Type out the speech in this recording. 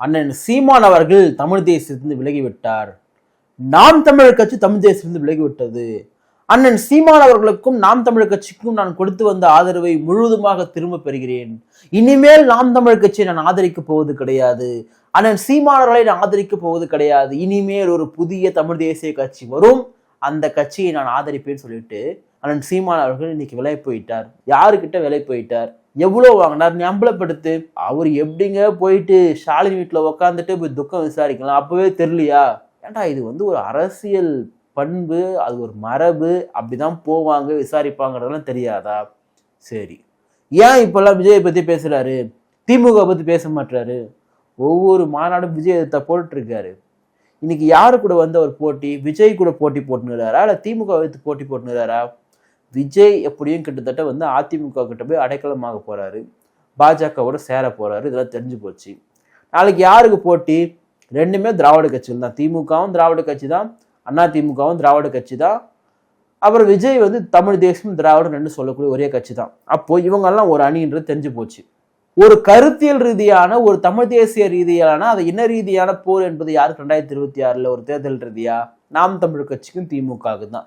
அண்ணன் சீமான் அவர்கள் தமிழ் தேசியத்திலிருந்து விலகிவிட்டார். நாம் தமிழர் கட்சி தமிழ் தேசத்திலிருந்து விலகிவிட்டது. அண்ணன் சீமான் அவர்களுக்கும் நாம் தமிழர் கட்சிக்கும் நான் கொடுத்து வந்த ஆதரவை முழுவதுமாக திரும்ப பெறுகிறேன். இனிமேல் நாம் தமிழர் கட்சியை நான் ஆதரிக்க போவது கிடையாது. அண்ணன் சீமானவர்களை நான் ஆதரிக்க போவது கிடையாது. இனிமேல் ஒரு புதிய தமிழ் தேசிய கட்சி வரும். அந்த கட்சியை நான் ஆதரிப்பேன்னு சொல்லிட்டு அண்ணன் சீமான் அவர்கள் இன்னைக்கு விலை போயிட்டார். யாருக்கிட்ட விலை போயிட்டார்? எவ்வளோ வாங்கினார்? நீ அம்பலப்படுத்து. அவர் எப்படிங்க போயிட்டு ஸ்டாலின் வீட்டில் உக்காந்துட்டு போய் துக்கம் விசாரிக்கலாம்? அப்போவே தெரியலையா? ஏன்டா இது வந்து ஒரு அரசியல் பண்பு அது ஒரு மரபு அப்படிதான் போவாங்க விசாரிப்பாங்கிறதெல்லாம் தெரியாதா? சரி. ஏன் இப்போல்லாம் விஜயை பற்றி பேசுகிறாரு திமுக பற்றி பேச மாட்டாரு ஒவ்வொரு மாநாடும் விஜயத்தை போட்டுட்டு இருக்காரு இன்னைக்கு யாரு கூட வந்து அவர் போட்டி? விஜய் கூட போட்டி போட்டுனுறாரா இல்லை திமுக வைத்து போட்டி போட்டுனுறாரா விஜய் எப்படியும் கிட்டத்தட்ட வந்து அதிமுக கிட்ட போய் அடைக்கலமாக போறாரு. பாஜகவோட சேர போறாரு. இதெல்லாம் தெரிஞ்சு போச்சு. நாளைக்கு யாருக்கு போட்டி? ரெண்டுமே திராவிட கட்சிகள் தான். திமுகவும் திராவிட கட்சி தான். அண்ணா திமுகவும் திராவிட கட்சி தான். அப்புறம் விஜய் வந்து தமிழ் தேசம் திராவிடம் ரெண்டு சொல்லக்கூடிய ஒரே கட்சி தான். அப்போ இவங்கெல்லாம் ஒரு அணின்றது தெரிஞ்சு போச்சு. ஒரு கருத்தியல் ரீதியான ஒரு தமிழ் தேசிய ரீதியான அது இன ரீதியான போர் என்பது யாருக்கு? ரெண்டாயிரத்தி இருபத்தி ஆறில் ஒரு தேர்தல் ரீதியா? நாம் தமிழ் கட்சிக்கும் திமுகவுக்கு தான்.